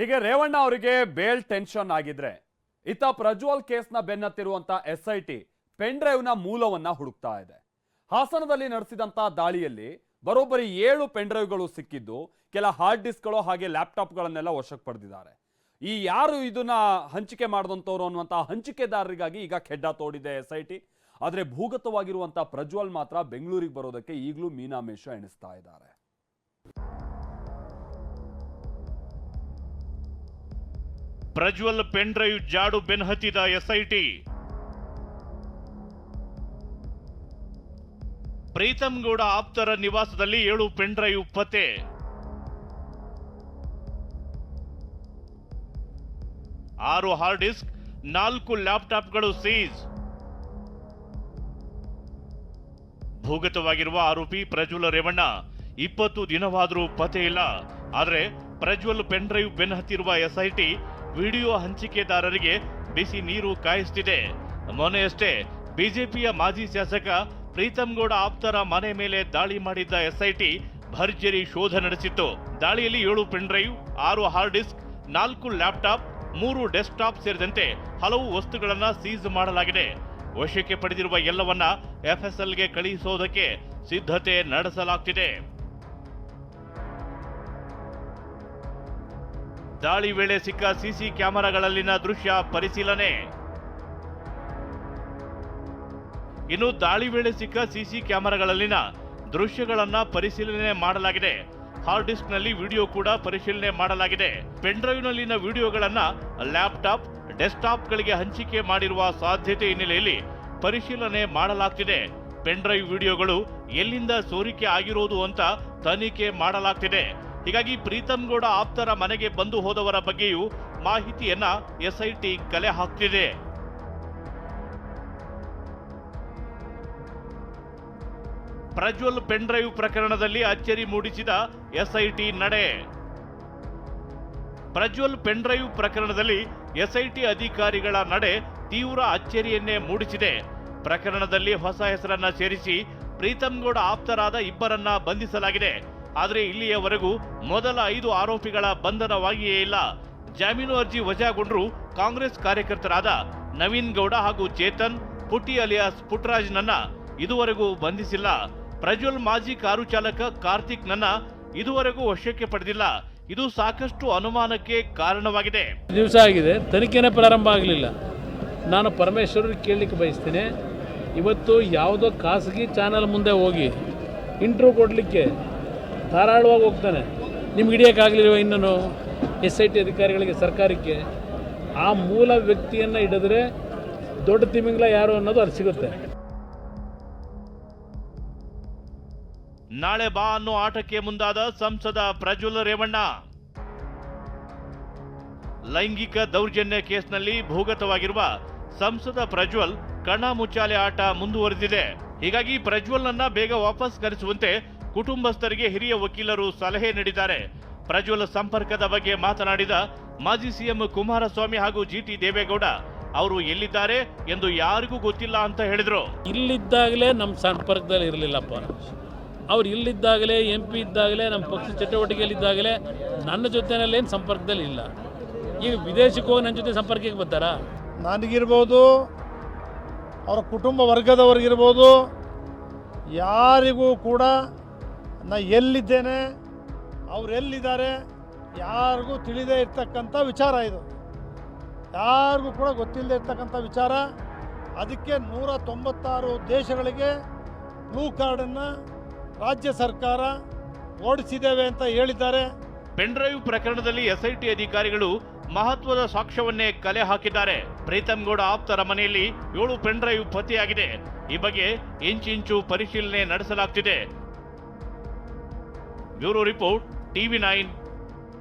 ಹೀಗೆ ರೇವಣ್ಣ ಅವರಿಗೆ bale tension ಆಗಿದ್ರೆ, ಇತ್ತ ಪ್ರಜ್ವಲ್ ಕೇಸ್ನ ಬೆನ್ನತ್ತಿರುವಂತ ಎಸ್ ಐ ಟಿ ಪೆನ್ ಮೂಲವನ್ನ ಹುಡುಕ್ತಾ ಇದೆ. ಹಾಸನದಲ್ಲಿ ನಡೆಸಿದಂತ ದಾಳಿಯಲ್ಲಿ ಬರೋಬ್ಬರಿ ಏಳು ಪೆನ್ ಡ್ರೈವ್ಗಳು ಸಿಕ್ಕಿದ್ದು, ಕೆಲ ಹಾರ್ಡ್ ಡಿಸ್ಕ್ಗಳು ಹಾಗೆ ಲ್ಯಾಪ್ಟಾಪ್ಗಳನ್ನೆಲ್ಲ ವಶಕ್ಕೆ ಪಡೆದಿದ್ದಾರೆ. ಈ ಯಾರು ಇದನ್ನ ಹಂಚಿಕೆ ಮಾಡಿದಂಥವ್ರು ಅನ್ನುವಂಥ ಹಂಚಿಕೆದಾರರಿಗಾಗಿ ಈಗ ಖೆಡ್ಡ ತೋಡಿದೆ ಎಸ್ ಐ ಟಿ ಆದರೆ ಭೂಗತವಾಗಿರುವಂಥ ಪ್ರಜ್ವಲ್ ಮಾತ್ರ ಬೆಂಗಳೂರಿಗೆ ಬರೋದಕ್ಕೆ ಈಗಲೂ ಮೀನಾಮೇಷ ಎಣಿಸ್ತಾ ಇದ್ದಾರೆ. ಪ್ರಜ್ವಲ್ ಪೆನ್ ಡ್ರೈವ್ ಜಾಡು ಬೆನ್ಹತ್ತಿದ ಎಸ್ಐಟಿ. ಪ್ರೀತಂಗೌಡ ಆಪ್ತರ ನಿವಾಸದಲ್ಲಿ ಏಳು ಪೆನ್ ಡ್ರೈವ್ ಪತ್ತೆ. ಆರು ಹಾರ್ಡ್ ಡಿಸ್ಕ್, ನಾಲ್ಕು ಲ್ಯಾಪ್ಟಾಪ್ಗಳು ಸೀಜ್. ಭೂಗತವಾಗಿರುವ ಆರೋಪಿ ಪ್ರಜ್ವಲ್ ರೇವಣ್ಣ ಇಪ್ಪತ್ತು ದಿನವಾದರೂ ಪತ್ತೆ ಇಲ್ಲ. ಆದರೆ ಪ್ರಜ್ವಲ್ ಪೆನ್ ಡ್ರೈವ್ ಬೆನ್ನಹತ್ತಿರುವ ಎಸ್ಐಟಿ ವಿಡಿಯೋ ಹಂಚಿಕೆದಾರರಿಗೆ ಬಿಸಿ ನೀರು ಕಾಯಿಸ್ತಿದೆ. ಮೊನ್ನೆಯಷ್ಟೇ ಬಿಜೆಪಿಯ ಮಾಜಿ ಶಾಸಕ ಪ್ರೀತಮ್ ಗೌಡ ಆಪ್ತರ ಮನೆ ಮೇಲೆ ದಾಳಿ ಮಾಡಿದ್ದ ಎಸ್ಐಟಿ ಭರ್ಜರಿ ಶೋಧ ನಡೆಸಿತ್ತು. ದಾಳಿಯಲ್ಲಿ ಏಳು ಪೆನ್ ಡ್ರೈವ್, ಆರು ಹಾರ್ಡ್ ಡಿಸ್ಕ್, ನಾಲ್ಕು ಲ್ಯಾಪ್ಟಾಪ್, ಮೂರು ಡೆಸ್ಕ್ಟಾಪ್ ಸೇರಿದಂತೆ ಹಲವು ವಸ್ತುಗಳನ್ನು ಸೀಜ್ ಮಾಡಲಾಗಿದೆ. ವಶಕ್ಕೆ ಪಡೆದಿರುವ ಎಲ್ಲವನ್ನ ಎಫ್ಎಸ್ಎಲ್ಗೆ ಕಳುಹಿಸೋದಕ್ಕೆ ಸಿದ್ಧತೆ ನಡೆಸಲಾಗ್ತಿದೆ. ದಾಳಿ ವೇಳೆ ಸಿಕ್ಕ ಸಿಸಿ ಕ್ಯಾಮೆರಾಗಳಲ್ಲಿನ ದೃಶ್ಯ ಪರಿಶೀಲನೆ. ಇನ್ನು ದಾಳಿ ವೇಳೆ ಸಿಕ್ಕ ಸಿಸಿ ಕ್ಯಾಮೆರಾಗಳಲ್ಲಿನ ದೃಶ್ಯಗಳನ್ನ ಪರಿಶೀಲನೆ ಮಾಡಲಾಗಿದೆ. ಹಾರ್ಡ್ ಡಿಸ್ಕ್ನಲ್ಲಿ ವಿಡಿಯೋ ಕೂಡ ಪರಿಶೀಲನೆ ಮಾಡಲಾಗಿದೆ. ಪೆನ್ ಡ್ರೈವ್ ನಲ್ಲಿನ ವಿಡಿಯೋಗಳನ್ನ ಲ್ಯಾಪ್ಟಾಪ್ ಡೆಸ್ಕ್ಟಾಪ್ ಗಳಿಗೆ ಹಂಚಿಕೆ ಮಾಡಿರುವ ಸಾಧ್ಯತೆ ಹಿನ್ನೆಲೆಯಲ್ಲಿ ಪರಿಶೀಲನೆ ಮಾಡಲಾಗ್ತಿದೆ. ಪೆನ್ ಡ್ರೈವ್ ವಿಡಿಯೋಗಳು ಎಲ್ಲಿಂದ ಸೋರಿಕೆ ಆಗಿರೋದು ಅಂತ ತನಿಖೆ ಮಾಡಲಾಗ್ತಿದೆ. ಹೀಗಾಗಿ ಪ್ರೀತಮ್ ಗೌಡ ಆಪ್ತರ ಮನೆಗೆ ಬಂದು ಹೋದವರ ಬಗ್ಗೆಯೂ ಮಾಹಿತಿಯನ್ನ ಎಸ್ಐಟಿ ಕಲೆ ಹಾಕ್ತಿದೆ. ಪ್ರಜ್ವಲ್ ಪೆನ್ಡ್ರೈವ್ ಪ್ರಕರಣದಲ್ಲಿ ಅಚ್ಚರಿ ಮೂಡಿಸಿದ ಎಸ್ಐಟಿ ನಡೆ. ಪ್ರಜ್ವಲ್ ಪೆನ್ಡ್ರೈವ್ ಪ್ರಕರಣದಲ್ಲಿ ಎಸ್ಐಟಿ ಅಧಿಕಾರಿಗಳ ನಡೆ ತೀವ್ರ ಅಚ್ಚರಿಯನ್ನೇ ಮೂಡಿಸಿದೆ. ಪ್ರಕರಣದಲ್ಲಿ ಹೊಸ ಹೆಸರನ್ನ ಸೇರಿಸಿ ಪ್ರೀತಮ್ ಗೌಡ ಆಪ್ತರಾದ ಇಬ್ಬರನ್ನ ಬಂಧಿಸಲಾಗಿದೆ. ಆದರೆ ಇಲ್ಲಿಯವರೆಗೂ ಮೊದಲ ಐದು ಆರೋಪಿಗಳ ಬಂಧನವಾಗಿಯೇ ಇಲ್ಲ. ಜಾಮೀನು ಅರ್ಜಿ ವಜಾಗೊಂಡರೂ ಕಾಂಗ್ರೆಸ್ ಕಾರ್ಯಕರ್ತರಾದ ನವೀನ್ ಗೌಡ ಹಾಗೂ ಚೇತನ್, ಪುಟ್ಟಿ ಅಲಿಯಾಸ್ ಪುಟ್ರಾಜ್ನನ್ನ ಇದುವರೆಗೂ ಬಂಧಿಸಿಲ್ಲ. ಪ್ರಜ್ವಲ್ ಮಾಜಿ ಕಾರು ಚಾಲಕ ಕಾರ್ತಿಕ್ ನನ್ನ ಇದುವರೆಗೂ ವಶಕ್ಕೆ ಪಡೆದಿಲ್ಲ. ಇದು ಸಾಕಷ್ಟು ಅನುಮಾನಕ್ಕೆ ಕಾರಣವಾಗಿದೆ. ದಿವಸ ಆಗಿದೆ. ತನಿಖೆನೇ ಪ್ರಾರಂಭ ಆಗಲಿಲ್ಲ. ನಾನು ಪರಮೇಶ್ವರ್ ಕೇಳಲಿಕ್ಕೆ ಬಯಸ್ತೇನೆ. ಇವತ್ತು ಯಾವುದೋ ಖಾಸಗಿ ಚಾನಲ್ ಮುಂದೆ ಹೋಗಿ ಇಂಟ್ರ್ಯೂ ಕೊಡಲಿಕ್ಕೆ ಧಾರಾಳವಾಗಿ ಹೋಗ್ತಾನೆ. ನಿಮ್ಗೆ ಹಿಡಿಯೋಕ್ಕಾಗಲಿಲ್ವ ಇನ್ನೂ ಎಸ್ ಐ ಟಿ ಅಧಿಕಾರಿಗಳಿಗೆ ಸರ್ಕಾರಕ್ಕೆ? ಆ ಮೂಲ ವ್ಯಕ್ತಿಯನ್ನು ಹಿಡಿದ್ರೆ ದೊಡ್ಡ ತಿಮಿಂಗ್ಲ ಯಾರು ಅನ್ನೋದು ಅಲ್ಲಿ ಸಿಗುತ್ತೆ. ನಾಳೆ ಬಾ ಅನ್ನೋ ಆಟಕ್ಕೆ ಮುಂದಾದ ಸಂಸದ ಪ್ರಜ್ವಲ್ ರೇವಣ್ಣ. ಲೈಂಗಿಕ ದೌರ್ಜನ್ಯ ಕೇಸ್ನಲ್ಲಿ ಭೂಗತವಾಗಿರುವ ಸಂಸದ ಪ್ರಜ್ವಲ್ ಕಣ ಆಟ ಮುಂದುವರೆದಿದೆ. ಹೀಗಾಗಿ ಪ್ರಜ್ವಲ್ನನ್ನ ಬೇಗ ವಾಪಸ್ ಕರೆಸುವಂತೆ ಕುಟುಂಬಸ್ಥರಿಗೆ ಹಿರಿಯ ವಕೀಲರು ಸಲಹೆ ನೀಡಿದ್ದಾರೆ. ಪ್ರಜ್ವಲ್ ಸಂಪರ್ಕದ ಬಗ್ಗೆ ಮಾತನಾಡಿದ ಮಾಜಿ ಸಿಎಂ ಕುಮಾರಸ್ವಾಮಿ ಹಾಗೂ ಜಿಟಿ ದೇವೇಗೌಡ ಅವರು ಎಲ್ಲಿದ್ದಾರೆ ಎಂದು ಯಾರಿಗೂ ಗೊತ್ತಿಲ್ಲ ಅಂತ ಹೇಳಿದರು. ಇಲ್ಲಿದ್ದಾಗಲೇ ನಮ್ಮ ಸಂಪರ್ಕದಲ್ಲಿ ಇರಲಿಲ್ಲಪ್ಪ. ಅವ್ರು ಇಲ್ಲಿದ್ದಾಗಲೇ ಎಂ ಪಿ ಇದ್ದಾಗಲೇ ನಮ್ಮ ಪಕ್ಷ ಚಟುವಟಿಕೆಯಲ್ಲಿದ್ದಾಗಲೇ ನನ್ನ ಜೊತೆನಲ್ಲೇನು ಸಂಪರ್ಕದಲ್ಲಿ ಇಲ್ಲ. ಈಗ ವಿದೇಶಕ್ಕೆ ಹೋಗಿ ನನ್ನ ಜೊತೆ ಸಂಪರ್ಕಕ್ಕೆ ಬರ್ತಾರಾ? ನನಗಿರ್ಬೋದು ಅವರ ಕುಟುಂಬ ವರ್ಗದವ್ರಿಗಿರ್ಬೋದು ಯಾರಿಗೂ ಕೂಡ ನಾ ಎಲ್ಲಿದ್ದೇನೆ, ಅವ್ರು ಎಲ್ಲಿದ್ದಾರೆ, ಯಾರಿಗೂ ತಿಳಿದೇ ಇರ್ತಕ್ಕಂಥ ವಿಚಾರ ಇದು. ಯಾರಿಗೂ ಕೂಡ ಗೊತ್ತಿಲ್ಲದೆ ಇರ್ತಕ್ಕಂಥ ವಿಚಾರ. ಅದಕ್ಕೆ ನೂರ ತೊಂಬತ್ತಾರು ದೇಶಗಳಿಗೆ ಬ್ಲೂ ಕಾರ್ಡನ್ನು ರಾಜ್ಯ ಸರ್ಕಾರ ಓಡಿಸಿದ್ದೇವೆ ಅಂತ ಹೇಳಿದ್ದಾರೆ. ಪೆನ್ಡ್ರೈವ್ ಪ್ರಕರಣದಲ್ಲಿ ಎಸ್ಐಟಿ ಅಧಿಕಾರಿಗಳು ಮಹತ್ವದ ಸಾಕ್ಷ್ಯವನ್ನೇ ಕಲೆ ಹಾಕಿದ್ದಾರೆ. ಪ್ರೀತಮ್ ಗೌಡ ಆಪ್ತರ ಮನೆಯಲ್ಲಿ ಏಳು ಪೆನ್ಡ್ರೈವ್ ಪತಿಯಾಗಿದೆ ಈ ಬಗ್ಗೆ ಇಂಚಿಂಚು ಪರಿಶೀಲನೆ ನಡೆಸಲಾಗ್ತಿದೆ. Bureau report TV nine